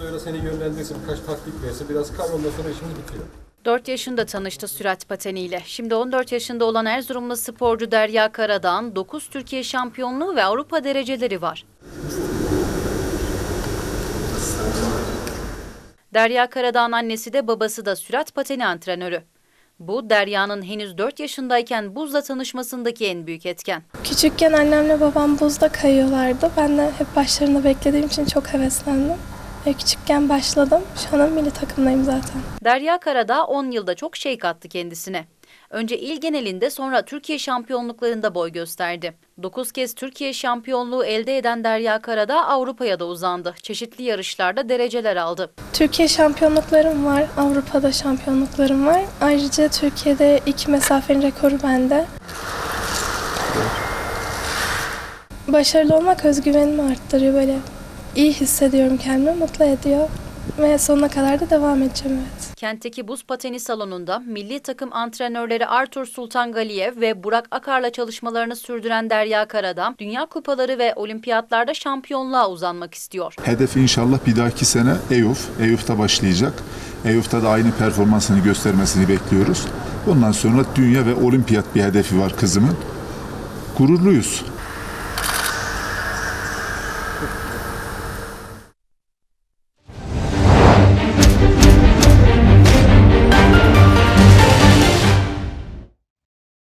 Öyle seni yönlendirsin, birkaç taktik versin, biraz kar ondan sonra işimiz bitiyor. 4 yaşında tanıştı sürat pateniyle. Şimdi 14 yaşında olan Erzurumlu sporcu Derya Karadağ'ın 9 Türkiye şampiyonluğu ve Avrupa dereceleri var. Derya Karadağ'ın annesi de babası da sürat pateni antrenörü. Bu Derya'nın henüz 4 yaşındayken buzla tanışmasındaki en büyük etken. Küçükken annemle babam buzda kayıyorlardı. Ben de hep başlarında beklediğim için çok heveslendim. Küçükken başladım. Şu an milli takımdayım zaten. Derya Karadağ 10 yılda çok şey kattı kendisine. Önce il genelinde sonra Türkiye şampiyonluklarında boy gösterdi. 9 kez Türkiye şampiyonluğu elde eden Derya Karadağ Avrupa'ya da uzandı. Çeşitli yarışlarda dereceler aldı. Türkiye şampiyonluklarım var. Avrupa'da şampiyonluklarım var. Ayrıca Türkiye'de iki mesafenin rekoru bende. Başarılı olmak özgüvenimi arttırıyor böyle. İyi hissediyorum kendimi, mutlu ediyor. Ve sonuna kadar da devam edeceğim evet. Kentteki buz pateni salonunda milli takım antrenörleri Artur Sultan Galiyev ve Burak Akar'la çalışmalarını sürdüren Derya Karadağ, Dünya Kupaları ve olimpiyatlarda şampiyonluğa uzanmak istiyor. Hedef inşallah bir dahaki sene EYUF. EYUF'ta başlayacak. EYUF'ta da aynı performansını göstermesini bekliyoruz. Ondan sonra dünya ve olimpiyat bir hedefi var kızımın. Gururluyuz.